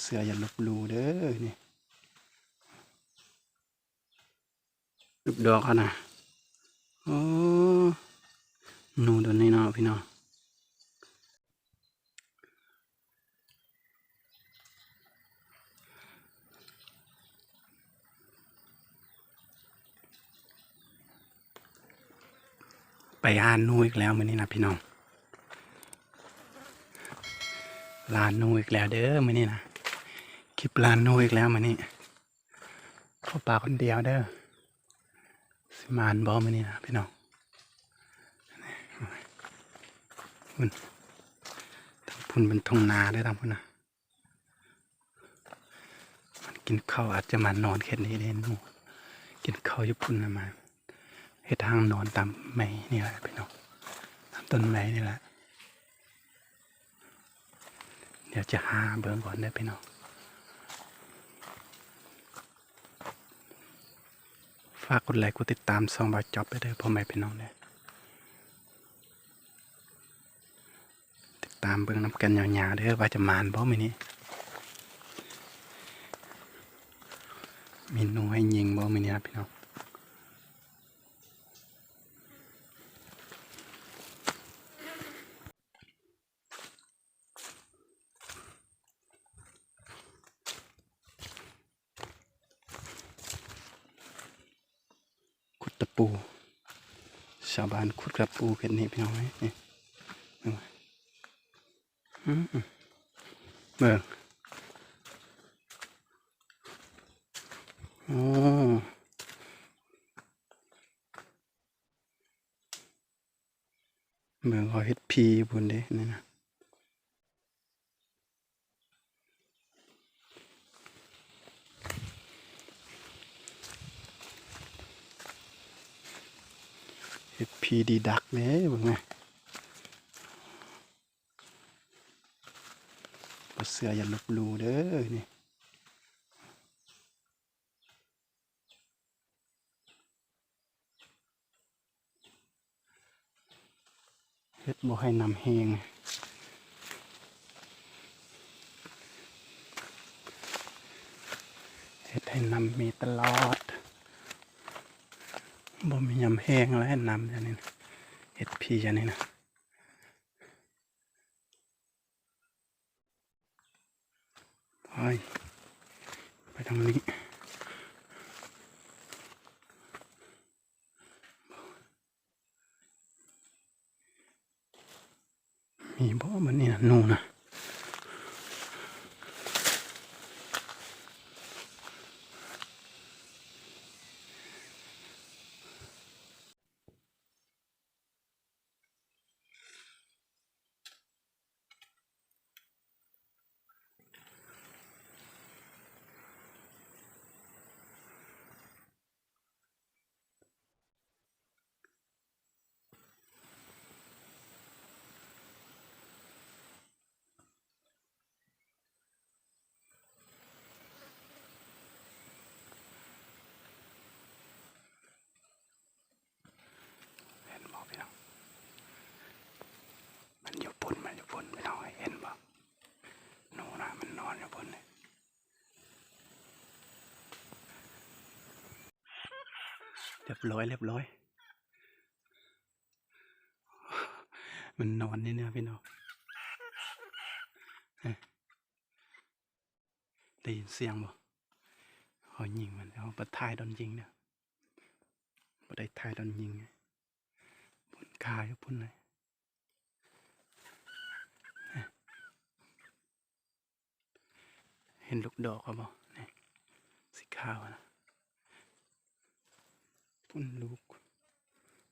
เสืออย่าลบลูเด้อนี่ลูกดอกเขานะโอ้หนูตัวนี้เนาะพี่น้องไปหานหนูอีกแล้วมื้อนี้นะพี่น้องลานหนูอีกแล้วเด้อมื้อนี้นะ คลิปลานหนูอีกแล้วมื้อนี้เข้าป่าคนเดียวเด้อสิมานบ่มื้อนี้นะพี่น้องพุ่นทางพุ่นเป็นทงนาได้ทางพุ่นนะมันกินข้าวอาจจะมานอนแค่นี้เด้นูกินข้าวอยู่พุ่นนะมาเฮ็ดทางนอนตามไม้นี่แหละพี่น้องตามต้นไม้นี่แหละเดี๋ยวจะหาเบิ่งก่อนได้พี่น้อง ฝากกดไลค์กดติดตามซองบาจ็อบไปเด้อพ่อแม่พี่น้องเด้อติดตามเบื้องน้ำกันยาวๆเด้อว่าจะมานบ่มื้อนี้ มีหนูให้ยิงบ่มื้อนี้ครับพี่น้อง ปูชาวบ้านขุดกระปูกันนี่พี่น้องเอ้ยนี่เบิ่งมเบิ่งโอ้เบิ่งเขาเฮ็ดพีบุญเด้นี่นะ เฮ็ดพีดีดักเด้เบิ่งไงบ่เสืออย่าลบลูเด้อนี่เฮ็ดบ่ให้นำแหงเฮ็ดให้นำมีตลอด บ่มียำแห้งแล้วให้ำอย่างนี้นะเฮ็ดพีอย่างนี้นะไปไปทางนี้มีบ่มันนี่นะนูนะเห็นบ่พี่น้องมันอยู่พุ่นมันอยู่พุ่นพี่น้องเห็นบ่หนูนะมันนอนอยู่พุ่นเลยเรียบร้อยเรียบร้อย มันนอนนี่เนี่ยพี่น้องได้ยินเสียงบ่เขายิงมันเขาปะทายโดนยิงเนี่ยบ่ได้ทายโดนยิงไงพุ่นคายพุ่นเลยเอ้ยเห็นลูกดอกเขาบ่นี่สีขาวนะ พุ่นลูก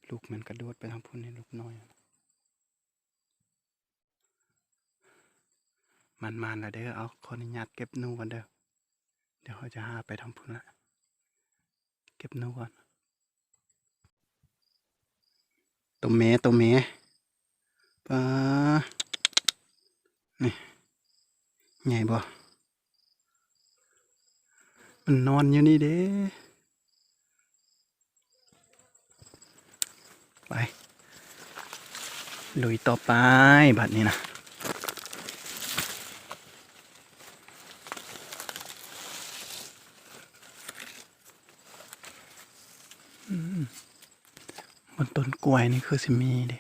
ลูกมันกระโดดไปทางพุ่นนี่ลูกน้อย มันมานแล้วเด้อเอาขออนุญาตเก็บนูก่อนเด้อเดี๋ยวเขาจะหาไปทางพุ่นละเก็บนูก่อนตัวแม่ตัวแม่ปลานี่ใหญ่บ่มันนอนอยู่นี่เด้ ไป ลุยต่อไปบัดนี้นะบนต้นกล้วยนี่คือสิมีดิ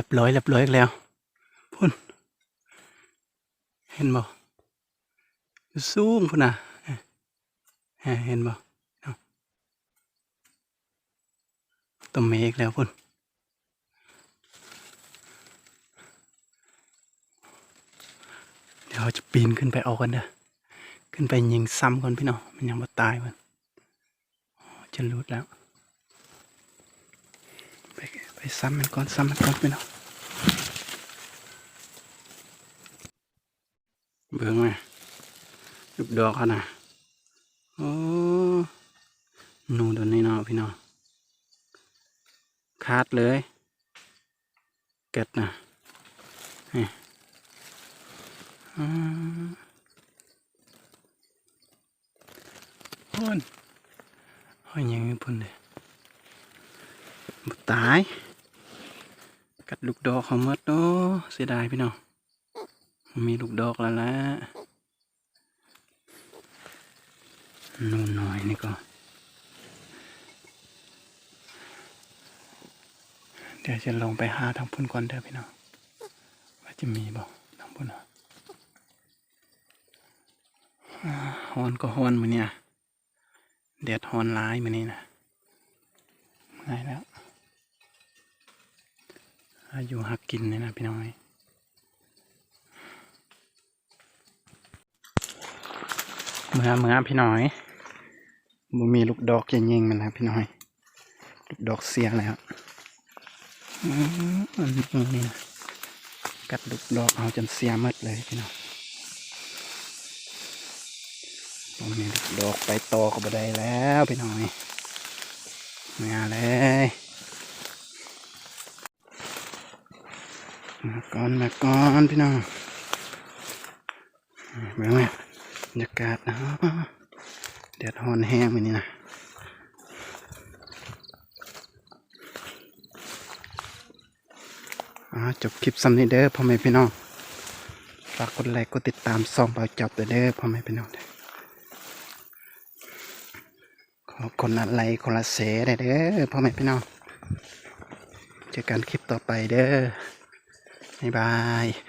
รียบร้อยเรียบร้อยแล้วพุ่นเห็นบ่อยู่สูงพุ่นนะเห็นบ่เนาะต้นเมฆแล้วพุ่นเดี๋ยวเราจะปีนขึ้นไปเอากันเด้อขึ้นไปยิงซ้ำก่อนพี่น้องมันยังม่ตายมันจะรุดแล้ว ไปซ้ำมันก่อนซ้ำมันก่อนพี่น้องเบิ่งไหมลูกดอกเขานะโอ้หนูตัวนี้เนาะพี่น้องคาดเลยเกิดนะนี่พุ่นโอ้ยยังไม่พุ่นเลยตาย กัดลูกดอกเขาหมดเนาะเสียดายพี่น้องมีลูกดอกแล้วละนู่นหน่อยนี่ก็เดี๋ยวจะลงไปหาทางพุ่นก่อนเด้อพี่น้องว่าจะมีบ่ทางพุ่นอะอ่าฮอนก็ฮอนมือเนี่ยแดดฮอนร้ายมือนี้นะง่แล้ว อายุหักกินเลยนะพี่น้อย เมื่อเมื่อพี่น้อยบ่มีลูกดอกจะยิงมันนะพี่น้อย ลูกดอกเสียแล้วอันนี้นี่นะกัดลูกดอกเอาจนเสียหมดเลยพี่น้องบ่มีลูกดอกไปต่อก็บ่ได้แล้วพี่น้อยมาเลย มาก่อนมาก่อนพี่น้องเบิ่งไหมบรรยากาศนะแดดฮอนแห้งไปนี่นะจบคลิปซ้ำนี้เด้อพ่อแม่พี่น้องฝากกดไลค์กดติดตามซองเบาจอบเด้อเด้อพ่อแม่พี่น้องขอคนละไลค์คนละเสได้เด้อพ่อแม่พี่น้องเจอกันคลิปต่อไปเด้อ บ๊ายบาย